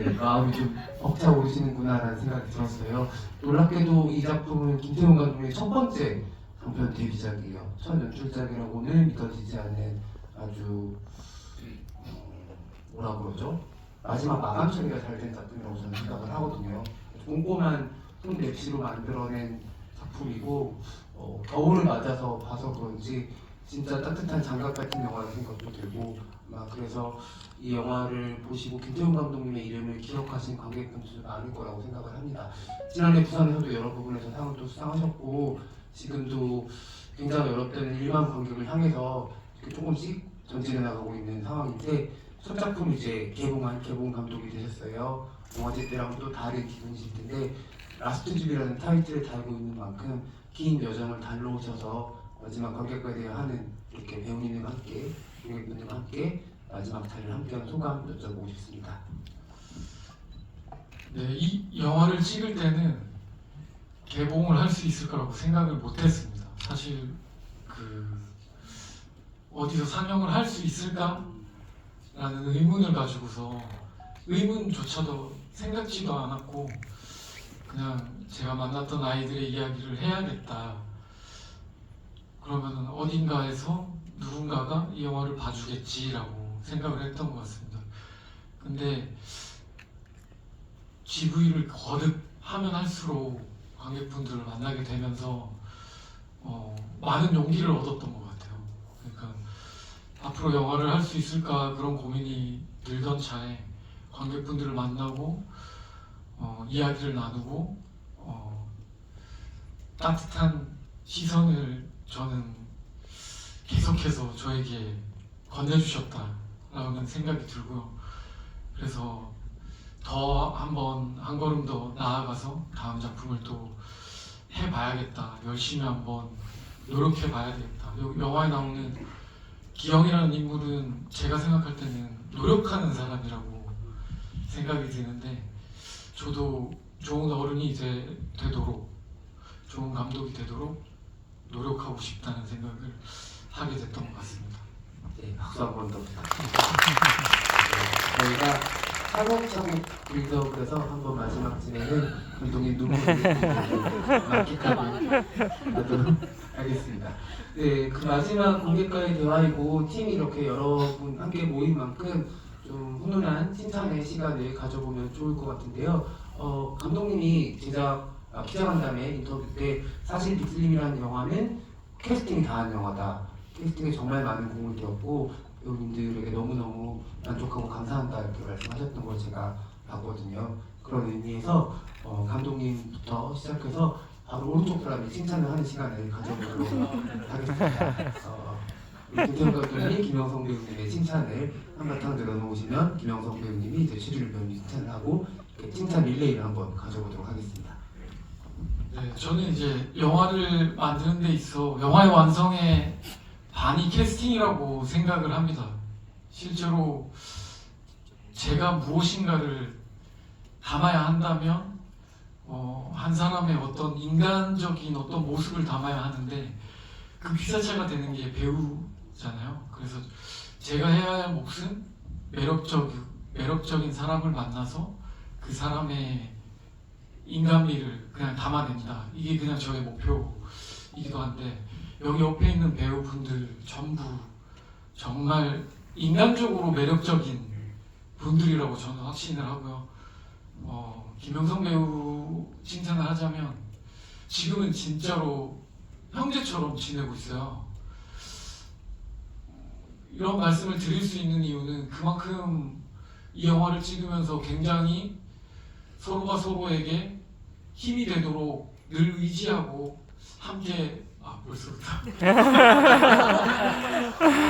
네, 마음이 좀 벅차오르시는구나라는 생각이 들었어요. 놀랍게도 이 작품은 김태훈 감독의 첫 번째 장편 데뷔작이에요. 첫 연출작이라고는 믿어지지 않는 아주 뭐라 그러죠? 마지막 마감 처리가 잘 된 작품이라고 저는 생각을 하거든요. 꼼꼼한 톤 랩시로 만들어낸 작품이고 어, 겨울을 맞아서 봐서 그런지 진짜 따뜻한 장갑 같은 영화라는 생각도 들고 막 그래서 이 영화를 보시고 김태훈 감독님의 이름을 기억하신 관객분들 많을 거라고 생각을 합니다. 지난해 부산에서도 여러 부분에서 상을 또 수상하셨고 지금도 굉장히 때는 1만 관객을 향해서 조금씩 전진해 나가고 있는 상황인데 첫 작품 이제 개봉한 개봉 감독이 되셨어요. 영화제 때랑은 또 다른 기분이실 텐데 라스트 집이라는 타이틀을 달고 있는 만큼 긴 여정을 달려오셔서 마지막 관객과 대화하는 이렇게 배우님과 함께 관객분들과 함께 마지막 자리를 함께한 소감 여쭤보고 싶습니다. 네, 이 영화를 찍을 때는 개봉을 할 수 있을 거라고 생각을 못했습니다. 사실 그 어디서 상영을 할 수 있을까라는 의문을 가지고서 의문조차도 생각지도 않았고 그냥 제가 만났던 아이들의 이야기를 해야겠다. 그러면 어딘가에서 누군가가 이 영화를 봐주겠지라고 생각을 했던 것 같습니다. 근데 GV를 거듭 하면 할수록 관객분들을 만나게 되면서 어, 많은 용기를 얻었던 것 같아요. 그러니까 앞으로 영화를 할 수 있을까 그런 고민이 들던 차에 관객분들을 만나고 어, 이야기를 나누고 어, 따뜻한 시선을 저는 계속해서 저에게 건네주셨다라는 생각이 들고요. 그래서 더 한번 한 걸음 더 나아가서 다음 작품을 또 해봐야겠다. 열심히 한번 노력해봐야 되겠다. 요- 영화에 나오는 기영이라는 인물은 제가 생각할 때는 노력하는 사람이라고 생각이 드는데 저도 좋은 어른이 되, 되도록 좋은 감독이 되도록 노력하고 싶다는 생각을 하게 됐던 것 같습니다. 네, 박수 한 번 더 부탁드립니다. 네, 저희가 차곡차곡 빌드업을 해서 한 번 마지막쯤에는 감독님 눈물을 만끽하도록 하겠습니다. 네, 그 마지막 관객과의 대화이고 팀이 이렇게 여러분 함께 모인 만큼 좀 훈훈한 칭찬의 시간을 가져보면 좋을 것 같은데요. 어, 감독님이 제작 아, 기자간담회 인터뷰 때 사실 빅슬림이라는 영화는 캐스팅이 다한 영화다. 캐스팅에 정말 많은 공을 들였고 배우님들에게 너무너무 만족하고 감사한다 이렇게 말씀하셨던 걸 제가 봤거든요. 그런 의미에서 어, 감독님부터 시작해서 바로 오른쪽 사람이 칭찬을 하는 시간을 가져보도록 하겠습니다. 어, 김태형 감독님이 김영성 배우님의 칭찬을 한바탕 들어놓으시면 김영성 배우님이 이제 최준일 배우님 칭찬을 하고 칭찬 릴레이를 한번 가져보도록 하겠습니다. 네, 저는 이제 영화를 만드는 데 있어 영화의 완성의 반이 캐스팅이라고 생각을 합니다. 실제로 제가 무엇인가를 담아야 한다면 어, 한 사람의 어떤 인간적인 어떤 모습을 담아야 하는데 그 기사체가 되는 게 배우잖아요. 그래서 제가 해야 할 몫은 매력적 매력적인 사람을 만나서 그 사람의 인간미를 그냥 담아낸다. 이게 그냥 저의 목표이기도 한데 여기 옆에 있는 배우분들 전부 정말 인간적으로 매력적인 분들이라고 저는 확신을 하고요. 어, 김영성 배우 칭찬을 하자면 지금은 진짜로 형제처럼 지내고 있어요. 이런 말씀을 드릴 수 있는 이유는 그만큼 이 영화를 찍으면서 굉장히 서로가 서로에게 힘이 되도록 늘 의지하고 함께 아 벌써부터